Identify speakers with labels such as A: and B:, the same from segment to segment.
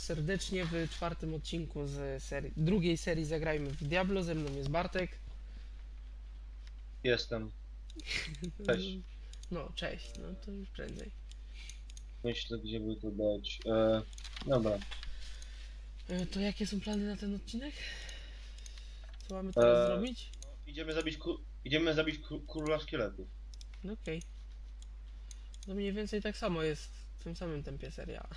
A: serdecznie w czwartym odcinku z serii, drugiej serii Zagrajmy w Diablo. Ze mną jest Bartek.
B: Jestem. Cześć.
A: No, cześć, no to już prędzej.
B: Myślę, gdzie by to dać. E, dobra.
A: E, To jakie są plany na ten odcinek? Co mamy teraz
B: E,
A: zrobić?
B: Idziemy zabić, idziemy zabić króla szkieletów.
A: No okej. No mniej więcej tak samo jest w tym samym tempie seria.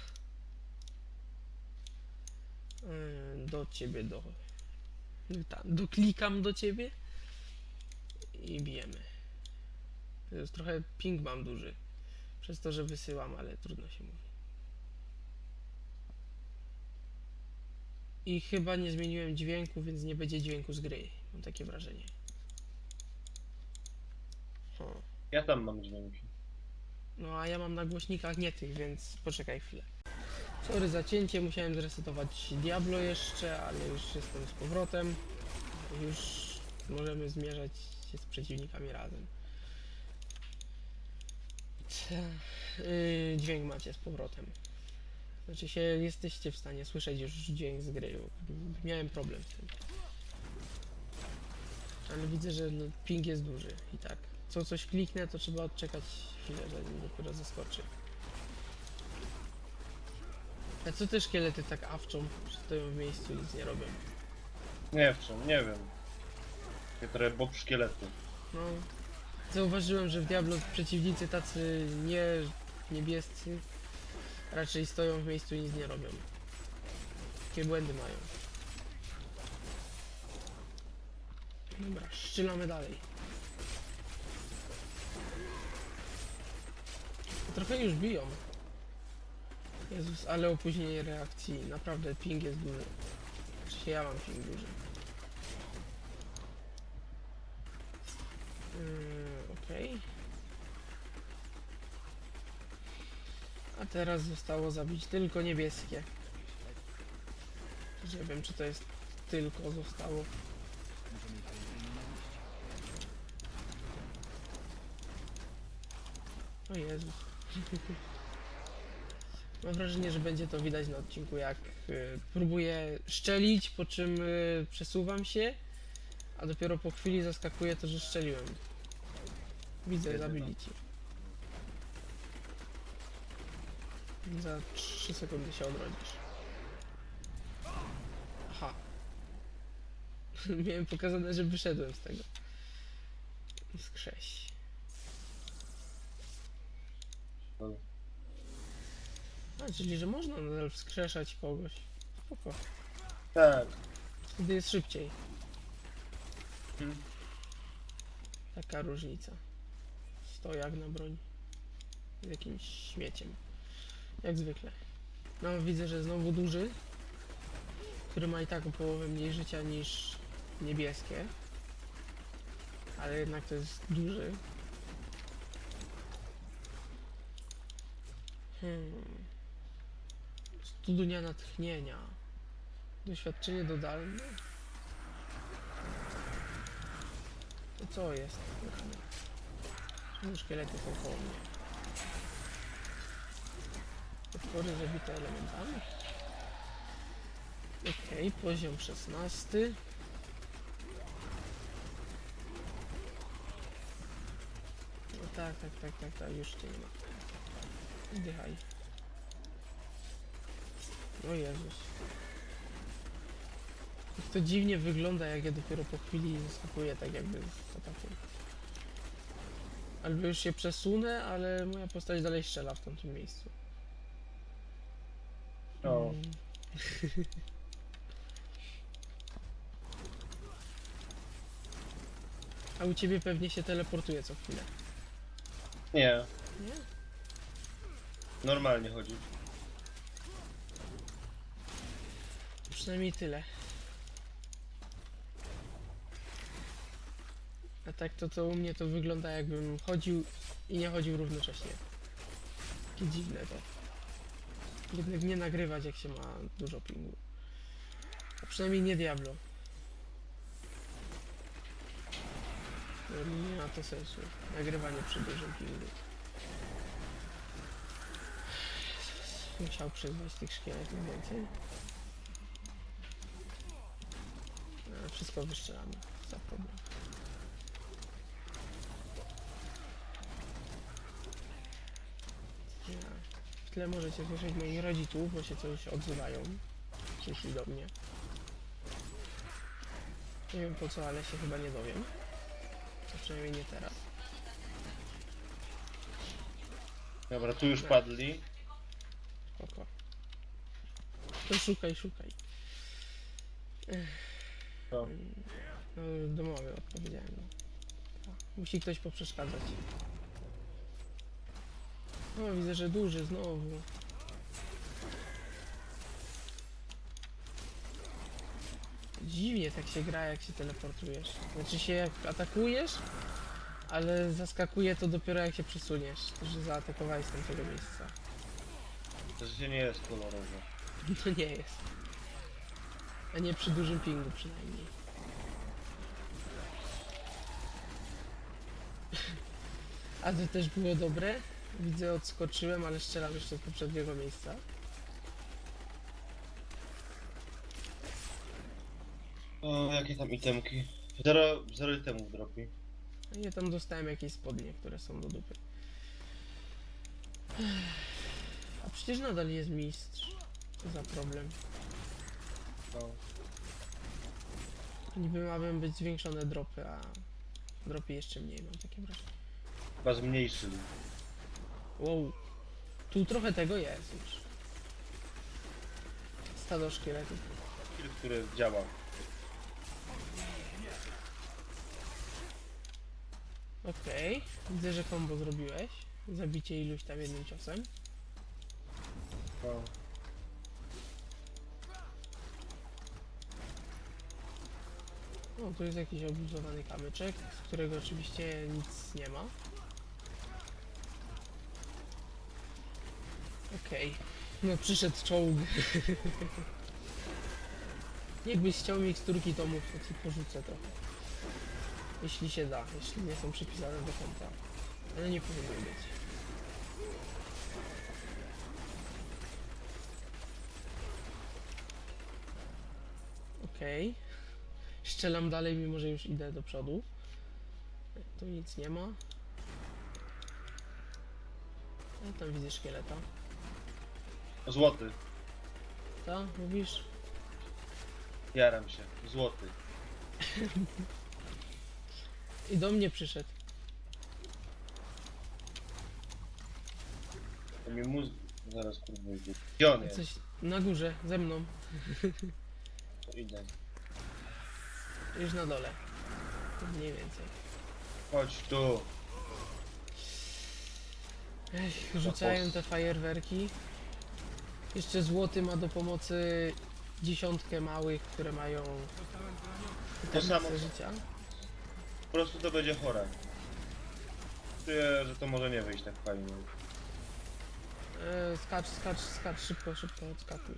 A: E, Do ciebie, do... Tam, doklikam do ciebie i bijemy. To jest trochę ping mam duży. Przez to, że wysyłam, ale trudno się mówi. I chyba nie zmieniłem dźwięku, więc nie będzie dźwięku z gry. Mam takie wrażenie. O.
B: Ja tam mam dźwięki.
A: No a ja mam na głośnikach nie tych, więc poczekaj chwilę. Sorry za cięcie, musiałem zresetować Diablo jeszcze, ale już jestem z powrotem. Już możemy zmierzać się z przeciwnikami razem. Yy, dźwięk macie z powrotem. Znaczy się jesteście w stanie słyszeć już dźwięk z gry. Miałem problem z tym. Ale widzę, że no, ping jest duży i tak. Co coś kliknę, to trzeba odczekać chwilę, zanim dopiero zaskoczy. A co te szkielety tak awczą, że stoją w miejscu i nic nie robią?
B: Nie w czym, nie wiem. Takie trochę bob szkielety.
A: No, zauważyłem, że w Diablo przeciwnicy tacy nie niebiescy raczej stoją w miejscu i nic nie robią. Takie błędy mają. Dobra, szczylamy dalej. Trochę już biją. Jezus, ale opóźnienie reakcji. Naprawdę ping jest duży. Czy się ja mam ping duży? Yy, Okej. A teraz zostało zabić tylko niebieskie. Nie wiem, czy to jest tylko zostało. O Jezus. Mam wrażenie, że będzie to widać na odcinku, jak y, próbuję szczelić, po czym y, przesuwam się, a dopiero po chwili zaskakuje to, że szczeliłem. Widzę, zabili ci. Za 3 sekundy się odrodzisz. Aha. Miałem pokazane, że wyszedłem z tego. Skrześ.
B: Dobra.
A: A, czyli, że można nadal wskrzeszać kogoś. Spoko.
B: Tak.
A: Wtedy jest szybciej.
B: Hmm.
A: Taka różnica. Stojak na broń. Z jakimś śmieciem. Jak zwykle. No widzę, że znowu duży. Który ma i tak o połowę mniej życia niż niebieskie. Ale jednak to jest duży. Hmm. Studnia natchnienia. Doświadczenie dodalne. To co jest? Czemu szkielety są koło? Potwory zabite elementami? Okej, poziom 16. No tak, tak, tak, tak, tak, już cię nie ma. Dychaj. O Jezus. To dziwnie wygląda, jak ja dopiero po chwili zaskakuję, tak jakby z ataku. Albo już się przesunę, ale moja postać dalej strzela w tamtym miejscu.
B: O.
A: Mm. A u ciebie pewnie się teleportuje co chwilę.
B: Nie,
A: Nie?
B: normalnie chodzi.
A: Przynajmniej tyle. A tak to, to u mnie to wygląda jakbym chodził i nie chodził równocześnie. Takie dziwne to. Jednak nie nagrywać jak się ma dużo pingu. A przynajmniej nie Diablo. Nie ma to sensu. Nagrywanie przy dużym pingu. musiał przyzwać tych szkieletów więcej. Ale wszystko wyszczelamy. Za problem. Ja. W tle możecie słyszeć moich rodziców, bo się coś odzywają. Przyszli do mnie. Nie wiem po co, ale się chyba nie dowiem. A przynajmniej nie teraz.
B: Dobra, tu już padli.
A: Spoko. To szukaj, szukaj.
B: To.
A: No, domowy odpowiedziałem. No. Tak. Musi ktoś poprzeszkadzać. O, widzę, że duży znowu. Dziwnie tak się gra, jak się teleportujesz. Znaczy się jak atakujesz, ale zaskakuje to dopiero jak się przesuniesz, że zaatakowałeś z tamtego miejsca.
B: To życie nie jest kolorowe.
A: To nie jest. A nie przy dużym pingu przynajmniej. A to też było dobre. Widzę, odskoczyłem, ale strzelam jeszcze z poprzedniego miejsca.
B: O, jakie tam itemki? Zero, zero itemów dropi.
A: A nie tam dostałem jakieś spodnie, które są do dupy. A przecież nadal jest mistrz. Za problem.
B: No.
A: Niby mają być zwiększone dropy, a dropy jeszcze mniej, mam takie wrażenie.
B: Chyba zmniejszyli.
A: Wow. Tu trochę tego jest już. Stado szkieletów.
B: Skill, który działa.
A: Okej. Widzę, że combo zrobiłeś. Zabicie iluś tam jednym ciosem.
B: No.
A: Tu jest jakiś obuzowany kamyczek, z którego oczywiście nic nie ma. Okej. No przyszedł czołg. Jakbyś chciał miksturki, to mów, to ci porzucę trochę. Jeśli się da, jeśli nie są przypisane do konta. Ale nie powinny być. Okej. Strzelam dalej, mimo że już idę do przodu. Tu nic nie ma. A tam widzę szkieleta.
B: Złoty.
A: Ta, mówisz?
B: Jaram się. Złoty.
A: I do mnie przyszedł.
B: To mi muz... Zaraz próbuję. Gdzie on jest?
A: Coś na górze, ze mną.
B: To Idę.
A: Już na dole. Mniej więcej.
B: Chodź tu.
A: Ech, rzucają te fajerwerki. Jeszcze złoty ma do pomocy dziesiątkę małych, które mają
B: To samo.
A: życia.
B: Po prostu to będzie chore. Czuję, że to może nie wyjść tak fajnie.
A: E, skacz, skacz, skacz, szybko, szybko, odskakuj.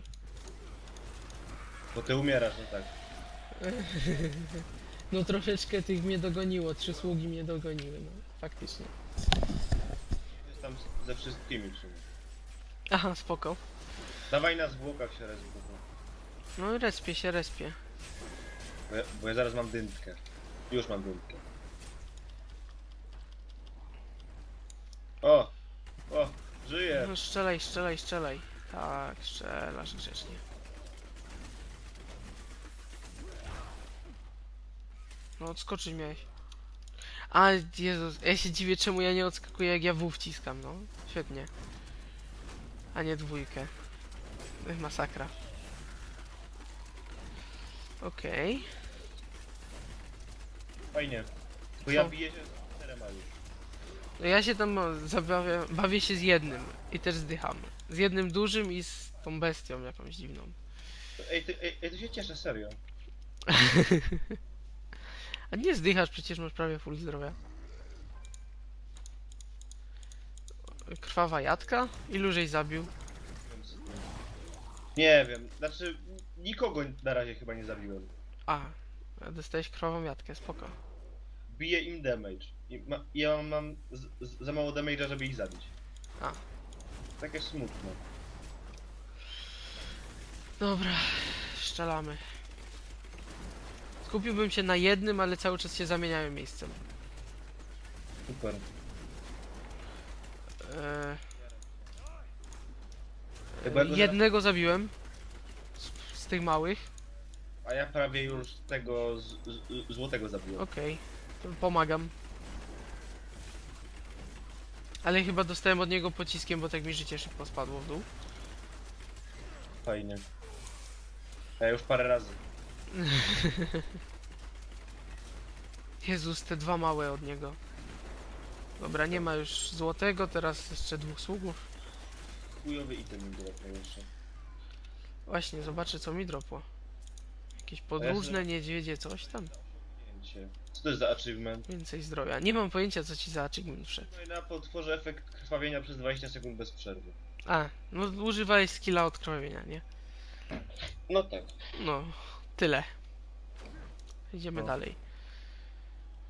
B: Bo ty umierasz, no tak.
A: No troszeczkę tych mnie dogoniło, trzy sługi mnie dogoniły, no faktycznie.
B: Jest tam ze wszystkimi w sumie.
A: Aha, spoko.
B: Dawaj na zwłokach się prostu.
A: No i respie się, respie.
B: Bo ja, bo ja zaraz mam dętkę. Już mam dętkę. O! O! Żyję!
A: No strzelaj, strzelaj, strzelaj. Tak, strzelasz grzecznie. No odskoczyć miałeś. A, Jezus, ja się dziwię czemu ja nie odskakuję jak ja W wciskam, no. Świetnie. A nie dwójkę. Masakra. Okej.
B: Fajnie. Bo
A: Co?
B: ja biję się z czterema już.
A: No ja się tam zabawię, bawię się z jednym i też zdycham. Z jednym dużym i z tą bestią jakąś dziwną.
B: Ej, ty, ej, ej, to się cieszę, serio.
A: A nie zdychasz, przecież masz prawie full zdrowia. Krwawa jadka? Ilu żeś zabił?
B: Nie wiem, znaczy nikogo na razie chyba nie zabiłem.
A: A, dostałeś krwawą jadkę, spoko.
B: Biję im damage. I ma, ja mam z, z, za mało damage'a, żeby ich zabić.
A: A.
B: Takie smutne.
A: Dobra, strzelamy. Skupiłbym się na jednym, ale cały czas się zamieniają miejscem.
B: Super. Go
A: jednego zabiłem. Z, z tych małych.
B: A ja prawie już tego z, z, złotego zabiłem.
A: Okej, pomagam. Ale chyba dostałem od niego pociskiem, bo tak mi życie szybko spadło w dół.
B: Fajnie. Ja już parę razy.
A: Jezus, te dwa małe od niego. Dobra, nie ma już złotego, teraz jeszcze dwóch sługów.
B: Chujowy item mi było jeszcze.
A: Właśnie, zobaczę co mi dropło. Jakieś podróżne niedźwiedzie, coś tam.
B: Co to jest za achievement?
A: Więcej zdrowia. Nie mam pojęcia co ci za achievement wszedł.
B: No i na potworze efekt krwawienia przez 20 sekund bez przerwy.
A: A, no używałeś skilla odkrwawienia, nie?
B: No tak.
A: No, tyle. Idziemy
B: No.
A: dalej.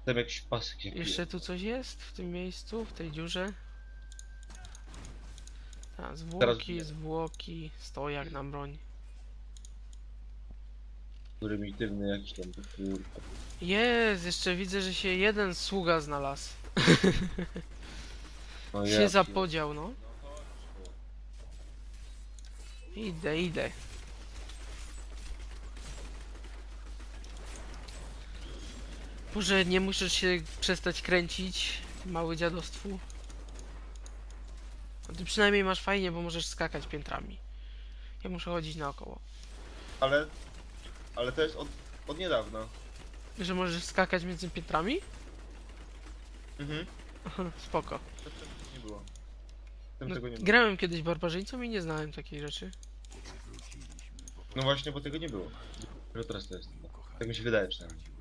B: Tam jakiś pasek jak
A: Jeszcze tu coś jest w tym miejscu, w tej dziurze? A, zwłoki,
B: widzę.
A: zwłoki, stojak na broń.
B: prymitywny jakiś tam to kurwa.
A: Jest, jeszcze widzę, że się jeden sługa znalazł.
B: No
A: się zapodział, no. Idę, idę. Boże, nie musisz się przestać kręcić, mały dziadostwu. A ty przynajmniej masz fajnie, bo możesz skakać piętrami. Ja muszę chodzić naokoło.
B: Ale... Ale to jest od, od niedawna.
A: Że możesz skakać między piętrami?
B: Mhm.
A: Spoko.
B: Wtedy nie było. Tym
A: No,
B: tego nie było.
A: grałem kiedyś barbarzyńcą i nie znałem takiej rzeczy.
B: No właśnie, bo tego nie było. Dopiero teraz to jest. Tak mi się wydaje przynajmniej.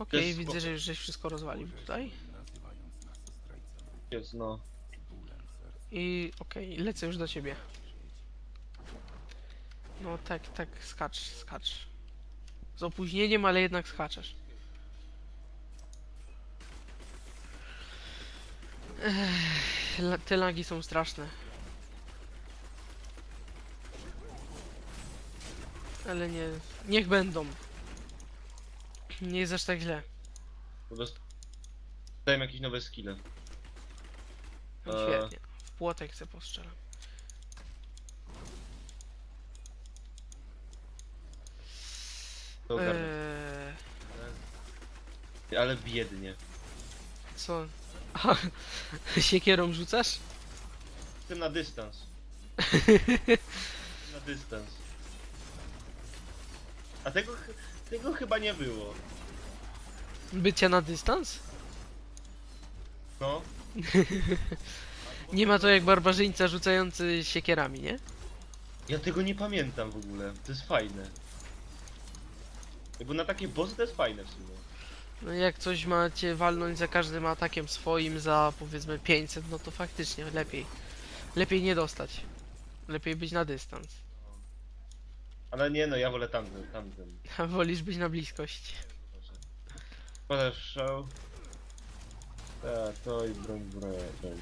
A: Okej,
B: jest
A: widzę, że już żeś wszystko rozwalił tutaj.
B: Jest, no.
A: I okej, lecę już do ciebie. No tak, tak, skacz, skacz. Z opóźnieniem, ale jednak skaczesz. Ech, te lagi są straszne. Ale nie, niech będą. Nie jest aż tak źle.
B: Po prostu... Dałem jakieś nowe skille.
A: No,
B: Eee.
A: świetnie. W płotek chcę postrzelam.
B: To ogarnę.
A: Eee,
B: Ale biednie.
A: co? Aha, siekierą rzucasz?
B: Tym na dystans. na dystans. A tego, ch- tego chyba nie było.
A: Bycia na dystans?
B: No.
A: Nie ma to jak barbarzyńca rzucający siekierami, nie?
B: Ja tego nie pamiętam w ogóle. To jest fajne. Bo na takie bossy to jest fajne w sumie.
A: No jak coś macie walnąć za każdym atakiem swoim za powiedzmy 500, no to faktycznie lepiej. Lepiej nie dostać. Lepiej być na dystans.
B: Ale nie no, ja wolę tamten, tamten.
A: Wolisz być na bliskość.
B: Podasz show. Tak, to i broń broń. broń.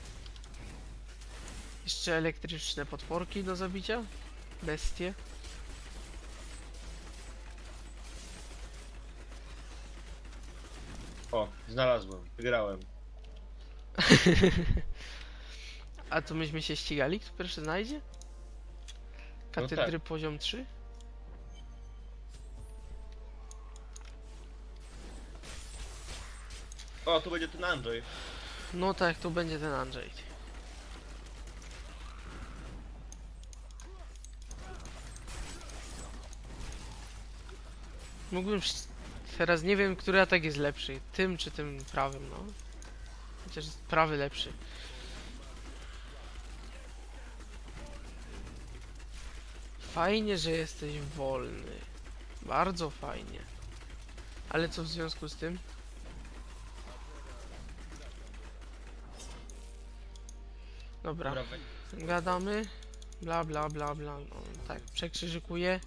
A: Jeszcze elektryczne potworki do zabicia. Bestie.
B: O, znalazłem, wygrałem.
A: A to myśmy się ścigali, kto pierwszy znajdzie? Katedry poziom 3?
B: O, tu będzie ten Andrzej.
A: No tak, to będzie ten Andrzej. Mógłbym... Teraz nie wiem, który atak jest lepszy. Tym czy tym prawym, no. Chociaż prawy lepszy. Fajnie, że jesteś wolny. Bardzo fajnie. Ale co w związku z tym? Dobra. Gadamy. Bla bla bla bla. No, tak, przekrzyżykuje.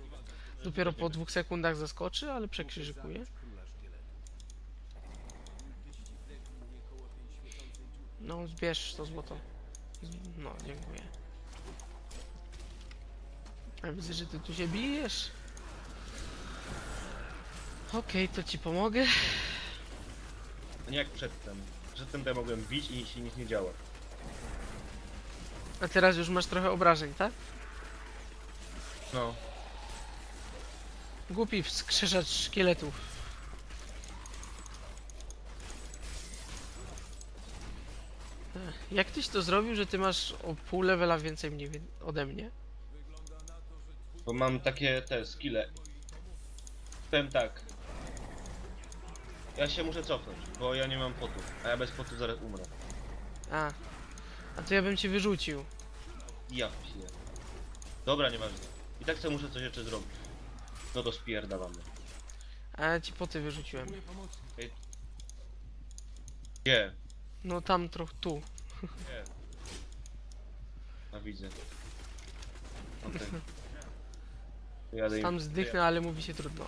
A: Dopiero po dwóch sekundach zaskoczy, ale przekrzyżykuje. No, zbierz to złoto. No, dziękuję. A widzę, że ty tu się bijesz. Okej, to ci pomogę.
B: To nie jak przedtem. Przedtem to ja mogłem bić i się nic nie działo.
A: A teraz już masz trochę obrażeń, tak?
B: No.
A: Głupi wskrzeszacz szkieletów. Ech, Jak tyś to zrobił, że ty masz o pół levela więcej mnie, ode mnie?
B: Bo mam takie te skille. Powiem tak. Ja się muszę cofnąć, bo ja nie mam potów. A ja bez potów zaraz umrę.
A: A. A to ja bym cię wyrzucił.
B: I ja piję. Dobra, nieważne. I tak sobie muszę coś jeszcze zrobić. No to spierdalamy.
A: A ja ci poty wyrzuciłem.
B: Nie,
A: No tam trochę tu.
B: nie. A widzę. Okej. To Jadę im-
A: Tam zdychnę, ale mówi się trudno.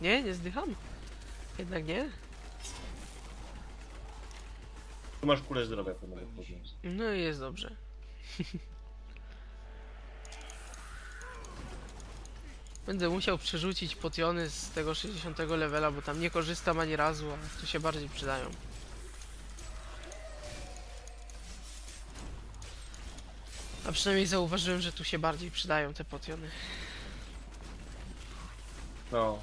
A: Nie, nie zdycham? Jednak nie?
B: Tu masz kulę zdrowia, to mogę podnieść.
A: No i jest dobrze. Będę musiał przerzucić potiony z tego 60 levela, bo tam nie korzystam ani razu, a tu się bardziej przydają. A przynajmniej zauważyłem, że tu się bardziej przydają te potiony.
B: No.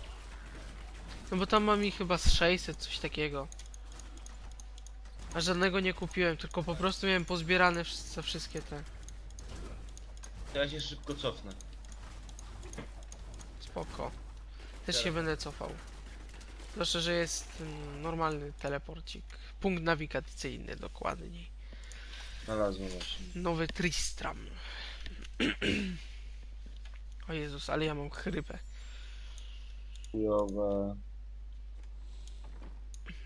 A: No bo tam mam ich chyba z 600, coś takiego. A żadnego nie kupiłem, tylko po prostu miałem pozbierane wsz- za wszystkie te.
B: Ja się szybko cofnę.
A: Spoko. Też
B: Teraz.
A: się będę cofał. Proszę, że jest mm, normalny teleporcik. Punkt nawigacyjny dokładniej.
B: Znalazłem właśnie.
A: Nowy Tristram. o Jezus, ale ja mam chrypę.
B: Chujowe.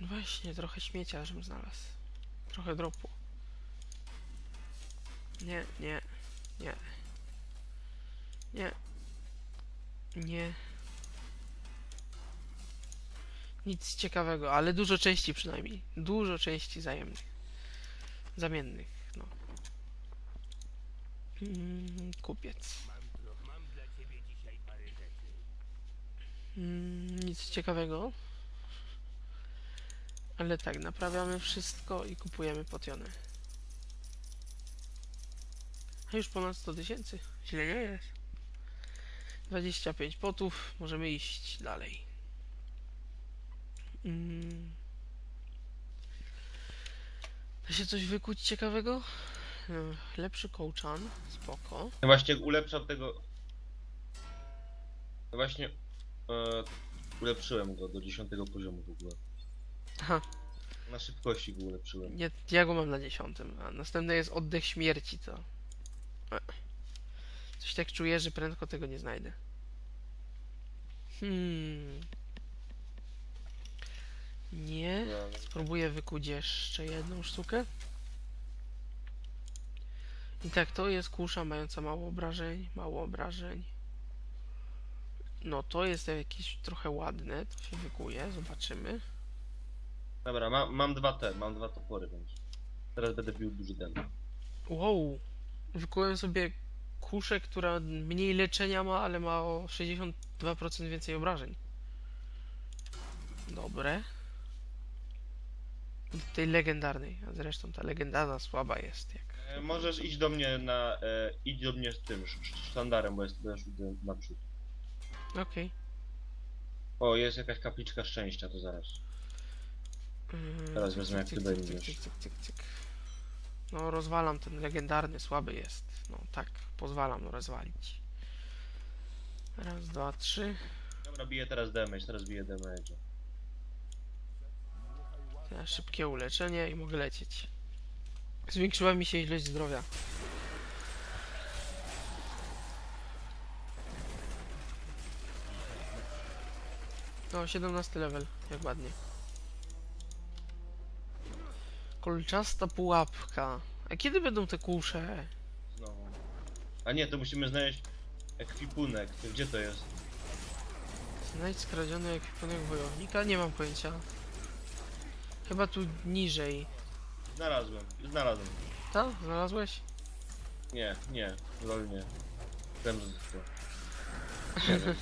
A: Właśnie, trochę śmiecia, żebym znalazł. Trochę dropu. Nie, nie, nie. Nie. Nie. Nic ciekawego, ale dużo części przynajmniej. Dużo części zajemnych. Zamiennych, no. Mm, kupiec. Mm, nic ciekawego. Ale tak, naprawiamy wszystko i kupujemy potiony. A już ponad 100 tysięcy. Źle nie jest. 25 potów. Możemy iść dalej. Mm. Da się coś wykuć ciekawego? Mm, Lepszy kołczan. Spoko.
B: Właśnie ulepszam tego... Właśnie... E, ulepszyłem go do 10 poziomu w ogóle.
A: Aha,
B: Na szybkości go ulepszyłem.
A: nie, ja go mam na 10. A następny jest oddech śmierci, to. E. Coś tak czuję, że prędko tego nie znajdę. Hmm. Nie. Spróbuję wykuć jeszcze jedną sztukę. I tak, to jest kusza mająca mało obrażeń, mało obrażeń. No, to jest jakieś trochę ładne, to się wykuje, zobaczymy.
B: Dobra, ma, mam dwa te, mam dwa topory, więc... Teraz będę bił duży den.
A: Wow, wykułem sobie kuszę, która mniej leczenia ma, ale ma o 62% więcej obrażeń. Dobre. Do tej legendarnej, a zresztą ta legendarna słaba jest jak.
B: E, możesz iść do mnie na... E, idź do mnie z tym sz- sz- sztandarem, bo jest też naprzód.
A: Okej.
B: O, jest jakaś kapliczka szczęścia, to zaraz.
A: Mm,
B: Teraz wezmę, jak ty będziesz.
A: No rozwalam ten legendarny, słaby jest. No tak, pozwalam rozwalić. Raz, dwa, trzy.
B: Dobra, biję teraz damage, teraz biję damage.
A: Teraz szybkie uleczenie i mogę lecieć. Zwiększyła mi się ilość zdrowia. No, 17 level, jak ładnie. Kolczasta pułapka. A kiedy będą te kusze?
B: Znowu. A nie, to musimy znaleźć ekwipunek. To Gdzie to jest?
A: Znajdź skradziony ekwipunek wojownika? Nie mam pojęcia. Chyba tu niżej.
B: Znalazłem, znalazłem.
A: Ta? Znalazłeś?
B: Nie, nie, lol nie. Że to...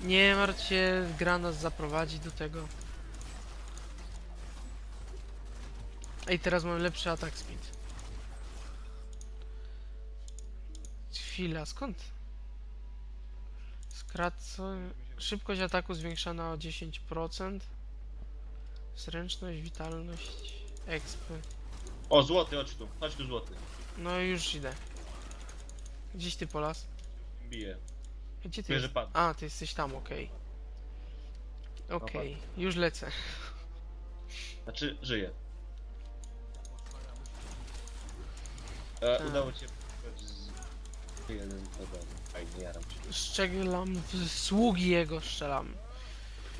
B: Nie
A: martw się, gra nas zaprowadzi do tego. Ej, teraz mam lepszy atak speed. Chwila, skąd? Skraca... Szybkość ataku zwiększana o 10%. Zręczność, witalność, expy.
B: O, złoty, chodź tu. Chodź tu, złoty.
A: No i już idę. Gdzieś ty polas?
B: Bije.
A: Gdzie ty
B: że
A: jest?
B: padł.
A: A, ty jesteś tam, okej. Okej, już lecę.
B: Znaczy, żyje. E,
A: Tak.
B: udało cię wybrać z... Jeden, dobra. Fajnie, jaram się.
A: Szczeglam w sługi jego strzelam.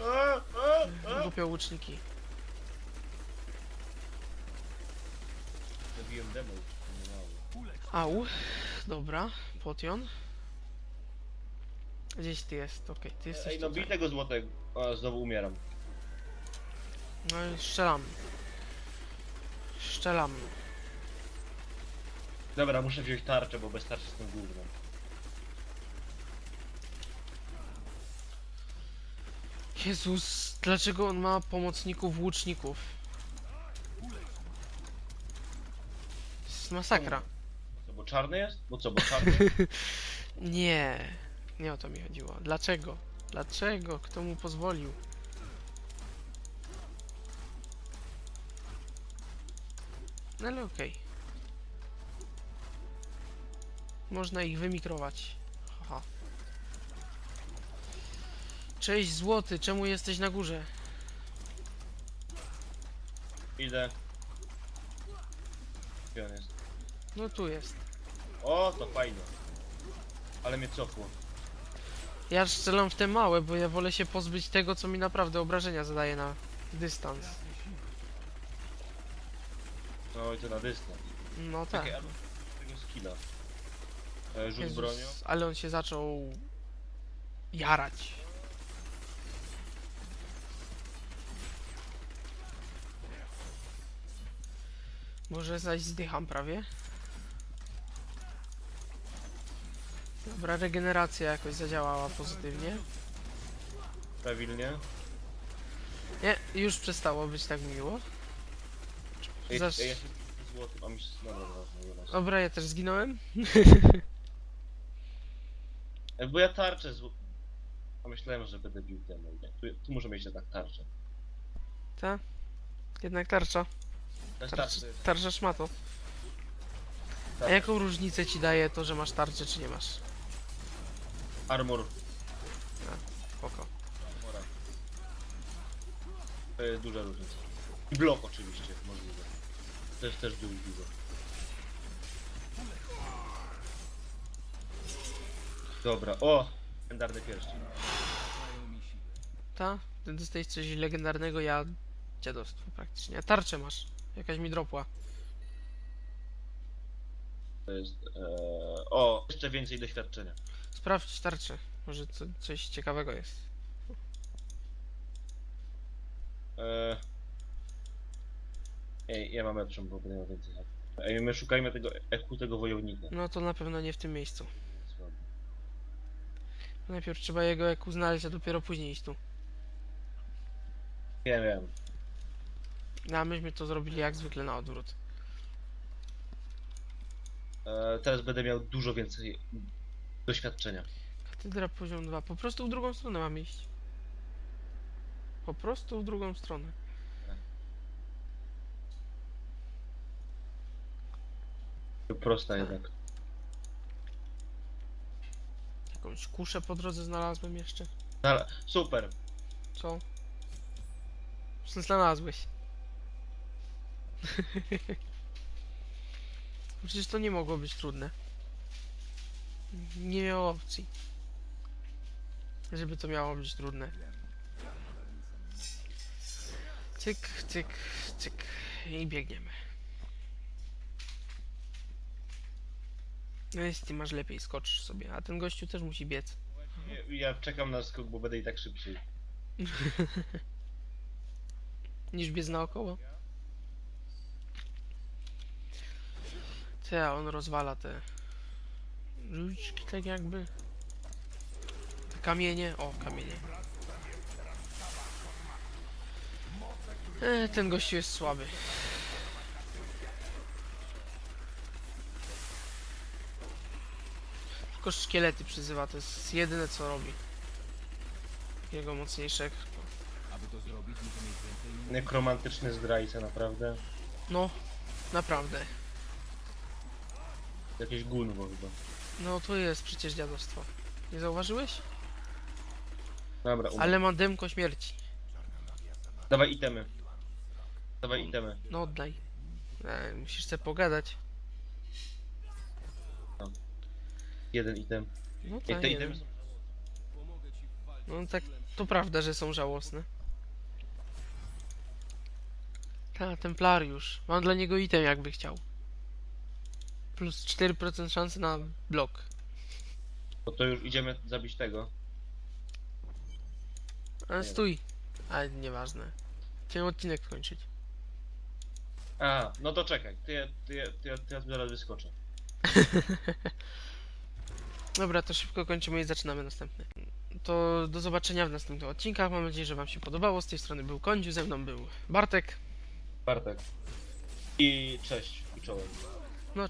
B: A, a, a.
A: Głupio łuczniki.
B: Zabiłem demo już. nie mało.
A: Au. Dobra, potion. Gdzieś ty jest, okej, ty jesteś
B: Ej, no bij
A: tutaj.
B: tego złotego. O, znowu umieram.
A: No i strzelam. Strzelam.
B: Dobra, muszę wziąć tarczę, bo bez tarczy jestem gównem.
A: Jezus, dlaczego on ma pomocników łuczników? To jest masakra.
B: Co, bo czarny jest? Bo co, bo czarny?
A: Nie, nie o to mi chodziło. Dlaczego? Dlaczego? Kto mu pozwolił? No ale okej. Można ich wymikrować. Haha. Cześć złoty, czemu jesteś na górze?
B: Idę. Gdzie on jest?
A: No tu jest.
B: O, to fajnie. Ale mnie cofło.
A: Ja strzelam w te małe, bo ja wolę się pozbyć tego, co mi naprawdę obrażenia zadaje na dystans.
B: No i to na dystans.
A: No tak.
B: Czekaj, albo tego skilla. E, rzut
A: Jezus,
B: bronią.
A: ale on się zaczął jarać. Może zaś zdycham prawie. Dobra, regeneracja jakoś zadziałała pozytywnie.
B: Prawilnie.
A: Nie, już przestało być tak miło.
B: Ej,
A: Zaś-
B: ej, ja się złotym, a mi się... Dobra, dobra, dobra.
A: Dobra, ja też zginąłem.
B: Ej, bo ja tarczę zł... A myślałem, że będę bił demo. Nie, Tu, tu muszę mieć jednak tarczę.
A: Ta? Jednak tarcza.
B: To jest
A: Tarcza,
B: tarcza. to jest
A: tarcza szmato. A
B: tarcza.
A: jaką różnicę ci daje to, że masz tarczę, czy nie masz?
B: Armor.
A: Spoko.
B: Armora. To jest duża różnica. I blok oczywiście, możliwe. To jest też dużo. dużo. Dobra, o! Legendarny pierścień.
A: Ta? Ty dostajesz coś legendarnego, ja dziadostwo praktycznie. A tarczę masz. Jakaś mi dropła.
B: To jest... E... O! Jeszcze więcej doświadczenia.
A: Sprawdź tarczę. Może co, coś ciekawego jest.
B: E... Ej, ja mam lepszą, bo będę miał więcej. Ej, my szukajmy tego eku tego wojownika.
A: No to na pewno nie w tym miejscu. Najpierw trzeba jego eku znaleźć, a dopiero później iść tu.
B: Wiem, wiem.
A: No, A myśmy to zrobili jak zwykle na odwrót.
B: E, teraz będę miał dużo więcej doświadczenia.
A: Katedra poziom 2. Po prostu w drugą stronę mam iść. Po prostu w drugą stronę.
B: Prosta jednak.
A: Jakąś kuszę po drodze znalazłem jeszcze.
B: Znala- Super.
A: Co? Co znalazłeś? Przecież to nie mogło być trudne. Nie miało opcji. Żeby to miało być trudne. Cyk, cyk, cyk. I biegniemy. No ty masz lepiej, skocz sobie. A ten gościu też musi biec.
B: Ja, ja czekam na skok, bo będę i tak szybciej.
A: Niż biec naokoło. A on rozwala te żółćki tak jakby. Te kamienie, o kamienie. E, ten gościu jest słaby. Tylko szkielety przyzywa, to jest jedyne co robi. Takiego mocniejszego.
B: Nekromantyczny zdrajca, naprawdę.
A: No, naprawdę.
B: Jakieś gunwo chyba.
A: No to jest przecież dziadostwo. Nie zauważyłeś?
B: Dobra, umrę.
A: Ale ma dymko śmierci.
B: Dawaj itemy. Dawaj itemy.
A: No oddaj. E, musisz sobie pogadać.
B: Jeden item.
A: No
B: Jak
A: tak,
B: te
A: nie
B: itemy
A: wiem.
B: są?
A: No tak, to prawda, że są żałosne. Ta, Templariusz. Mam dla niego item jakby chciał. Plus 4% szansy na blok.
B: No to już idziemy zabić tego.
A: Ale stój. Ale nieważne. Chciałem odcinek skończyć.
B: A, no to czekaj. Ty, ja- ty, ty, ty ja zaraz wyskoczę.
A: Dobra, to szybko kończymy i zaczynamy następny. To do zobaczenia w następnych odcinkach. Mam nadzieję, że Wam się podobało. Z tej strony był Kądziu, ze mną był Bartek.
B: Bartek. I cześć. I czołem.
A: No,